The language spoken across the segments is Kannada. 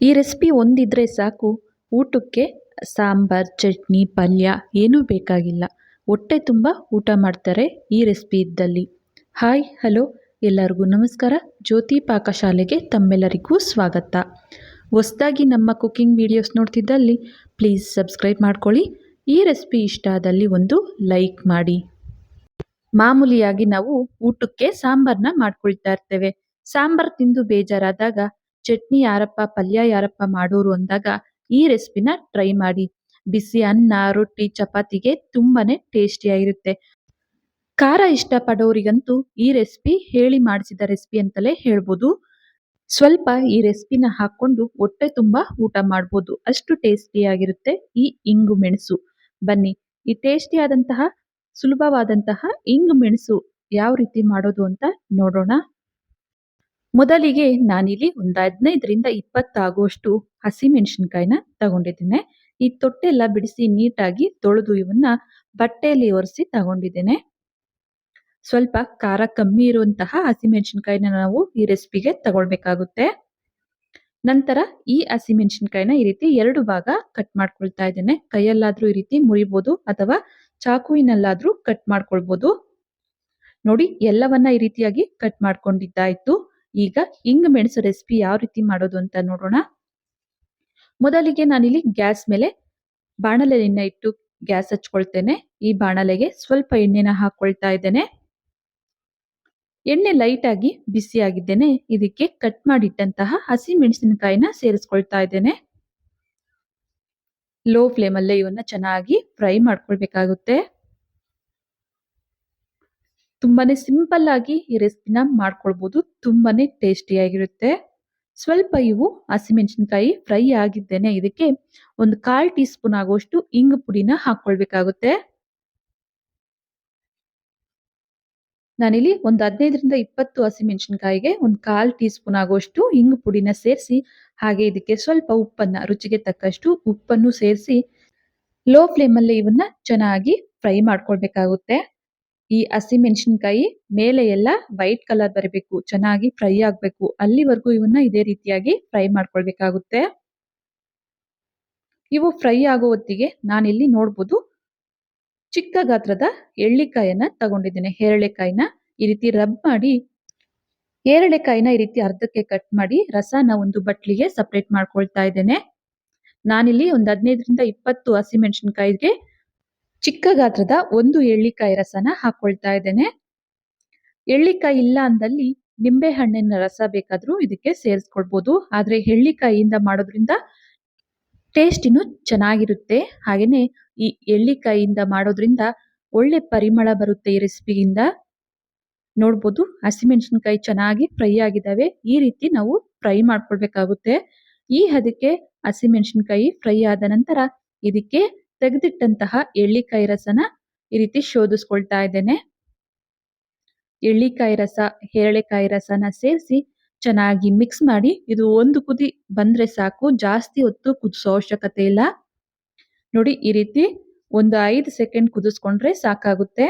ಈ ರೆಸಿಪಿ ಒಂದಿದ್ರೆ ಸಾಕು. ಊಟಕ್ಕೆ ಸಾಂಬಾರ್, ಚಟ್ನಿ, ಪಲ್ಯ ಏನೂ ಬೇಕಾಗಿಲ್ಲ. ಹೊಟ್ಟೆ ತುಂಬ ಊಟ ಮಾಡ್ತಾರೆ ಈ ರೆಸಿಪಿ ಇದ್ದಲ್ಲಿ. Hi, hello. ಎಲ್ಲರಿಗೂ ನಮಸ್ಕಾರ. ಜ್ಯೋತಿ ಪಾಕಶಾಲೆಗೆ ತಮ್ಮೆಲ್ಲರಿಗೂ ಸ್ವಾಗತ. ಹೊಸದಾಗಿ ನಮ್ಮ ಕುಕ್ಕಿಂಗ್ ವೀಡಿಯೋಸ್ ನೋಡ್ತಿದ್ದಲ್ಲಿ ಪ್ಲೀಸ್ ಸಬ್ಸ್ಕ್ರೈಬ್ ಮಾಡ್ಕೊಳ್ಳಿ. ಈ ರೆಸಿಪಿ ಇಷ್ಟ ಆದಲ್ಲಿ ಒಂದು ಲೈಕ್ ಮಾಡಿ. ಮಾಮೂಲಿಯಾಗಿ ನಾವು ಊಟಕ್ಕೆ ಸಾಂಬಾರನ್ನ ಮಾಡ್ಕೊಳ್ತಾ ಇರ್ತೇವೆ. ಸಾಂಬಾರ್ ತಿಂದು ಬೇಜಾರಾದಾಗ ಚಟ್ನಿ ಯಾರಪ್ಪ, ಪಲ್ಯ ಯಾರಪ್ಪ ಮಾಡೋರು ಅಂದಾಗ ಈ ರೆಸಿಪಿನ ಟ್ರೈ ಮಾಡಿ. ಬಿಸಿ ಅನ್ನ, ರೊಟ್ಟಿ, ಚಪಾತಿಗೆ ತುಂಬಾನೇ ಟೇಸ್ಟಿಯಾಗಿರುತ್ತೆ. ಖಾರ ಇಷ್ಟಪಡೋರಿಗಂತೂ ಈ ರೆಸಿಪಿ ಹೇಳಿ ಮಾಡಿಸಿದ ರೆಸಿಪಿ ಅಂತಲೇ ಹೇಳ್ಬೋದು. ಸ್ವಲ್ಪ ಈ ರೆಸಿಪಿನ ಹಾಕೊಂಡು ಹೊಟ್ಟೆ ತುಂಬಾ ಊಟ ಮಾಡ್ಬೋದು. ಅಷ್ಟು ಟೇಸ್ಟಿಯಾಗಿರುತ್ತೆ ಈ ಇಂಗು ಮೆಣಸು. ಬನ್ನಿ, ಈ ಟೇಸ್ಟಿಯಾದಂತಹ, ಸುಲಭವಾದಂತಹ ಇಂಗು ಮೆಣಸು ಯಾವ ರೀತಿ ಮಾಡೋದು ಅಂತ ನೋಡೋಣ. ಮೊದಲಿಗೆ ನಾನಿಲ್ಲಿ ಒಂದು ಹದಿನೈದರಿಂದ ಇಪ್ಪತ್ತಾಗುವಷ್ಟು ಹಸಿಮೆಣಸಿನ್ಕಾಯಿನ ತಗೊಂಡಿದ್ದೇನೆ. ಈ ತೊಟ್ಟೆಲ್ಲ ಬಿಡಿಸಿ ನೀಟಾಗಿ ತೊಳೆದು ಇವನ್ನ ಬಟ್ಟೆಯಲ್ಲಿ ಒರೆಸಿ ತಗೊಂಡಿದ್ದೇನೆ. ಸ್ವಲ್ಪ ಖಾರ ಕಮ್ಮಿ ಇರುವಂತಹ ಹಸಿಮೆಣಸಿನ್ಕಾಯಿನ ನಾವು ಈ ರೆಸಿಪಿಗೆ ತಗೊಳ್ಬೇಕಾಗುತ್ತೆ. ನಂತರ ಈ ಹಸಿಮೆಣಸಿನ್ಕಾಯಿನ ಈ ರೀತಿ ಎರಡು ಭಾಗ ಕಟ್ ಮಾಡ್ಕೊಳ್ತಾ ಇದ್ದೇನೆ. ಕೈಯಲ್ಲಾದ್ರೂ ಈ ರೀತಿ ಮುರಿಬೋದು ಅಥವಾ ಚಾಕುವಿನಲ್ಲಾದ್ರೂ ಕಟ್ ಮಾಡ್ಕೊಳ್ಬೋದು. ನೋಡಿ, ಎಲ್ಲವನ್ನ ಈ ರೀತಿಯಾಗಿ ಕಟ್ ಮಾಡ್ಕೊಂಡಿದ್ದಾಯ್ತು. ಈಗ ಇಂಗ್ ಮೆಣಸು ರೆಸಿಪಿ ಯಾವ ರೀತಿ ಮಾಡೋದು ಅಂತ ನೋಡೋಣ. ಮೊದಲಿಗೆ ನಾನಿಲ್ಲಿ ಗ್ಯಾಸ್ ಮೇಲೆ ಬಾಣಲೆಯನ್ನ ಇಟ್ಟು ಗ್ಯಾಸ್ ಹಚ್ಕೊಳ್ತೇನೆ. ಈ ಬಾಣಲೆಗೆ ಸ್ವಲ್ಪ ಎಣ್ಣೆನ ಹಾಕ್ಕೊಳ್ತಾ ಇದ್ದೇನೆ. ಎಣ್ಣೆ ಲೈಟಾಗಿ ಬಿಸಿಯಾಗಿದ್ದೇನೆ ಇದಕ್ಕೆ ಕಟ್ ಮಾಡಿಟ್ಟಂತಹ ಹಸಿ ಮೆಣಸಿನಕಾಯಿನ ಸೇರಿಸ್ಕೊಳ್ತಾ ಇದ್ದೇನೆ. ಲೋ ಫ್ಲೇಮಲ್ಲೇ ಇವನ್ನ ಚೆನ್ನಾಗಿ ಫ್ರೈ ಮಾಡ್ಕೊಳ್ಬೇಕಾಗುತ್ತೆ. ತುಂಬಾನೇ ಸಿಂಪಲ್ ಆಗಿ ಈ ರೆಸಿಪಿನ ಮಾಡ್ಕೊಳ್ಬಹುದು ತುಂಬಾನೇ ಟೇಸ್ಟಿಯಾಗಿರುತ್ತೆ ಸ್ವಲ್ಪ ಇವು ಹಸಿಮೆಣಸಿನ್ಕಾಯಿ ಫ್ರೈ ಆಗಿದ್ದೇನೆ. ಇದಕ್ಕೆ ಒಂದು ಕಾಲ್ ಟೀ ಸ್ಪೂನ್ ಆಗುವಷ್ಟು ಇಂಗು ಪುಡಿನ ಹಾಕೊಳ್ಬೇಕಾಗುತ್ತೆ. ನಾನಿಲ್ಲಿ ಒಂದು ಹದಿನೈದರಿಂದ ಇಪ್ಪತ್ತು ಹಸಿಮೆಣಸಿನಕಾಯಿಗೆ ಒಂದು ಕಾಲ್ ಟೀ ಸ್ಪೂನ್ ಆಗುವಷ್ಟು ಇಂಗು ಪುಡಿನ ಸೇರಿಸಿ, ಹಾಗೆ ಇದಕ್ಕೆ ಸ್ವಲ್ಪ ಉಪ್ಪನ್ನ, ರುಚಿಗೆ ತಕ್ಕಷ್ಟು ಉಪ್ಪನ್ನು ಸೇರಿಸಿ, ಲೋ ಫ್ಲೇಮಲ್ಲಿ ಇವನ್ನ ಚೆನ್ನಾಗಿ ಫ್ರೈ ಮಾಡ್ಕೊಳ್ಬೇಕಾಗುತ್ತೆ. ಈ ಹಸಿಮೆಣಸಿನಕಾಯಿ ಮೇಲೆ ಎಲ್ಲ ವೈಟ್ ಕಲರ್ ಬರಬೇಕು, ಚೆನ್ನಾಗಿ ಫ್ರೈ ಆಗಬೇಕು. ಅಲ್ಲಿವರೆಗೂ ಇವನ್ನ ಇದೇ ರೀತಿಯಾಗಿ ಫ್ರೈ ಮಾಡ್ಕೊಳ್ಬೇಕಾಗುತ್ತೆ. ಇವು ಫ್ರೈ ಆಗೋ ಹೊತ್ತಿಗೆ ನಾನಿಲ್ಲಿ ನೋಡ್ಬೋದು ಚಿಕ್ಕ ಗಾತ್ರದ ಎಳ್ಳಿಕಾಯನ್ನ ತಗೊಂಡಿದ್ದೇನೆ. ಹೇರಳೆಕಾಯಿನ ಈ ರೀತಿ ರಬ್ ಮಾಡಿ ಹೇರಳೆಕಾಯಿನ ಈ ರೀತಿ ಅರ್ಧಕ್ಕೆ ಕಟ್ ಮಾಡಿ ರಸನ ಒಂದು ಬಟ್ಲಿಗೆ ಸಪ್ರೇಟ್ ಮಾಡ್ಕೊಳ್ತಾ ಇದ್ದೇನೆ. ನಾನಿಲ್ಲಿ ಒಂದು ಹದಿನೈದರಿಂದ ಇಪ್ಪತ್ತು ಹಸಿಮೆಣಸಿನಕಾಯಿಗೆ ಚಿಕ್ಕ ಗಾತ್ರದ ಒಂದು ಎಳ್ಳಿಕಾಯಿ ರಸನ ಹಾಕೊಳ್ತಾ ಇದ್ದೇನೆ. ಎಳ್ಳಿಕಾಯಿ ಇಲ್ಲ ಅಂದಲ್ಲಿ ನಿಂಬೆ ಹಣ್ಣಿನ ರಸ ಬೇಕಾದರೂ ಇದಕ್ಕೆ ಸೇರಿಸ್ಕೊಳ್ಬೋದು. ಆದ್ರೆ ಎಳ್ಳಿಕಾಯಿಯಿಂದ ಮಾಡೋದ್ರಿಂದ ಟೇಸ್ಟ್ ಇನ್ನು ಚೆನ್ನಾಗಿರುತ್ತೆ. ಹಾಗೇನೆ ಈ ಎಳ್ಳಿಕಾಯಿಯಿಂದ ಮಾಡೋದ್ರಿಂದ ಒಳ್ಳೆ ಪರಿಮಳ ಬರುತ್ತೆ ಈ ರೆಸಿಪಿಯಿಂದ ನೋಡ್ಬೋದು, ಹಸಿಮೆಣಸಿನಕಾಯಿ ಚೆನ್ನಾಗಿ ಫ್ರೈ ಆಗಿದ್ದಾವೆ. ಈ ರೀತಿ ನಾವು ಫ್ರೈ ಮಾಡ್ಕೊಳ್ಬೇಕಾಗುತ್ತೆ. ಈ ಹದಕ್ಕೆ ಹಸಿಮೆಣಸಿನಕಾಯಿ ಫ್ರೈ ಆದ ನಂತರ ಇದಕ್ಕೆ ತೆಗೆದಿಟ್ಟಂತಹ ಎಳ್ಳಿಕಾಯಿ ರಸನ ಈ ರೀತಿ ಶೋಧಿಸ್ಕೊಳ್ತಾ ಇದ್ದೇನೆ. ಎಳ್ಳಿಕಾಯಿ ರಸ, ಹೇರಳೆಕಾಯಿ ರಸನ ಸೇರಿಸಿ ಚೆನ್ನಾಗಿ ಮಿಕ್ಸ್ ಮಾಡಿ ಇದು ಒಂದು ಕುದಿ ಬಂದ್ರೆ ಸಾಕು, ಜಾಸ್ತಿ ಹೊತ್ತು ಕುದಿಸೋ ಅವಶ್ಯಕತೆ ಇಲ್ಲ. ನೋಡಿ ಈ ರೀತಿ ಒಂದು ಐದು ಸೆಕೆಂಡ್ ಕುದಿಸ್ಕೊಂಡ್ರೆ ಸಾಕಾಗುತ್ತೆ.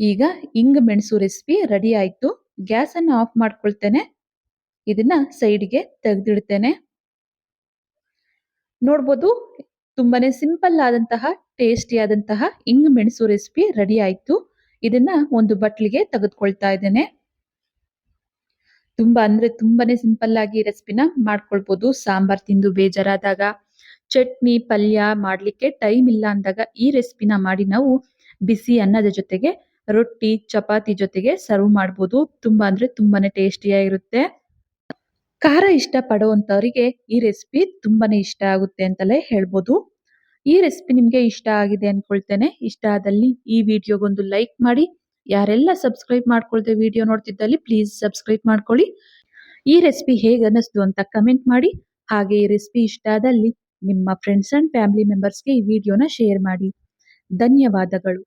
ಈಗ ಇಂಗ್ ಮೆಣಸು ರೆಸಿಪಿ ರೆಡಿ ಆಯ್ತು. ಗ್ಯಾಸ್ ಅನ್ನು ಆಫ್ ಮಾಡ್ಕೊಳ್ತೇನೆ. ಇದನ್ನ ಸೈಡ್ಗೆ ತೆಗೆದಿಡ್ತೇನೆ. ನೋಡ್ಬೋದು. ತುಂಬಾನೇ ಸಿಂಪಲ್ ಆದಂತಹ, ಟೇಸ್ಟಿ ಆದಂತಹ ಇಂಗ್ ಮೆಣಸು ರೆಸಿಪಿ ರೆಡಿ ಆಯ್ತು. ಇದನ್ನ ಒಂದು ಬಟ್ಲಿಗೆ ತೆಗೆದುಕೊಳ್ತಾ ಇದ್ದೇನೆ. ತುಂಬಾ ಅಂದ್ರೆ ತುಂಬಾನೇ ಸಿಂಪಲ್ ಆಗಿ ರೆಸಿಪಿನ ಮಾಡ್ಕೊಳ್ಬಹುದು ಸಾಂಬಾರ್ ತಿಂದು ಬೇಜಾರಾದಾಗ, ಚಟ್ನಿ, ಪಲ್ಯ ಮಾಡ್ಲಿಕ್ಕೆ ಟೈಮ್ ಇಲ್ಲ ಅಂದಾಗ ಈ ರೆಸಿಪಿನ ಮಾಡಿ ನಾವು ಬಿಸಿ ಅನ್ನದ ಜೊತೆಗೆ ರೊಟ್ಟಿ, ಚಪಾತಿ ಜೊತೆಗೆ ಸರ್ವ್ ಮಾಡ್ಬೋದು. ತುಂಬಾ ಅಂದ್ರೆ ತುಂಬಾನೇ ಟೇಸ್ಟಿಯಾಗಿರುತ್ತೆ. ಖಾರ ಇಷ್ಟ ಪಡುವಂತವರಿಗೆ ಈ ರೆಸಿಪಿ ತುಂಬಾನೇ ಇಷ್ಟ ಆಗುತ್ತೆ ಅಂತಲೇ ಹೇಳ್ಬೋದು. ಈ ರೆಸಿಪಿ ನಿಮಗೆ ಇಷ್ಟ ಆಗಿದೆ ಅಂದ್ಕೊಳ್ತೇನೆ ಇಷ್ಟ ಆದಲ್ಲಿ ಈ ವಿಡಿಯೋಗೊಂದು ಲೈಕ್ ಮಾಡಿ. ಯಾರೆಲ್ಲ ಸಬ್ಸ್ಕ್ರೈಬ್ ಮಾಡ್ಕೊಳ್ದೆ ವಿಡಿಯೋ ನೋಡ್ತಿದ್ದಲ್ಲಿ ಪ್ಲೀಸ್ ಸಬ್ಸ್ಕ್ರೈಬ್ ಮಾಡ್ಕೊಳ್ಳಿ. ಈ ರೆಸಿಪಿ ಹೇಗೆ ಅನ್ನಿಸ್ತು ಅಂತ ಕಮೆಂಟ್ ಮಾಡಿ. ಹಾಗೆ ಈ ರೆಸಿಪಿ ಇಷ್ಟ ಆದಲ್ಲಿ ನಿಮ್ಮ ಫ್ರೆಂಡ್ಸ್ ಅಂಡ್ ಫ್ಯಾಮಿಲಿ ಮೆಂಬರ್ಸ್ಗೆ ಈ ವಿಡಿಯೋನ ಶೇರ್ ಮಾಡಿ. ಧನ್ಯವಾದಗಳು.